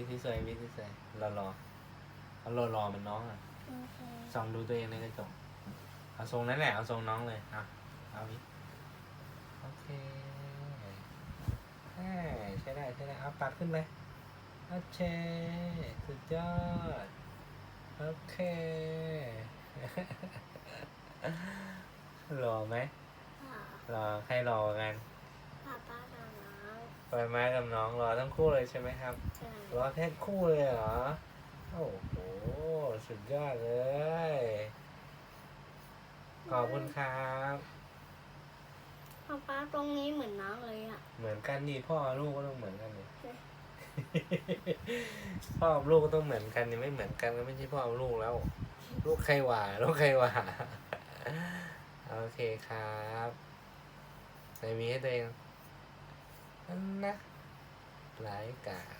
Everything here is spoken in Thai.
วิธีสวยวิธีสวยรอรอเอารอรอๆเหมันน้องอะโอเคส่องดูตัวเองในกระจกเอาทรงนั้นแหละเอาทรงน้องเลยอะเอาวิโอเคแหม่ใช้ได้ใช้ได้เอาปากขึ้นเลยโอเคสุดยอดโอเครอไหมค่ะรอใครรอกัน ป้าป้ากับน้อง ปล่อยไม้กับน้องรอทั้งคู่เลยใช่ไหมครับใช่รอแพ็คคู่เลยเหรอ โอ้โห สุดยอดเลย ขอบคุณครับป้าป้าตรงนี้เหมือนน้องเลยอะ เหมือนกันนี่พ่อลูกก็ต้องเหมือนกันนี่ใช่พ่อกับลูกก็ต้องเหมือนกันนี่ไม่เหมือนกันก็ไม่ใช่พ่อกับลูกแล้ว ลูกใครหว่าลูกใครหว่าโอเคครับในมีให้ตัวเอง นั่นนะหลายกาด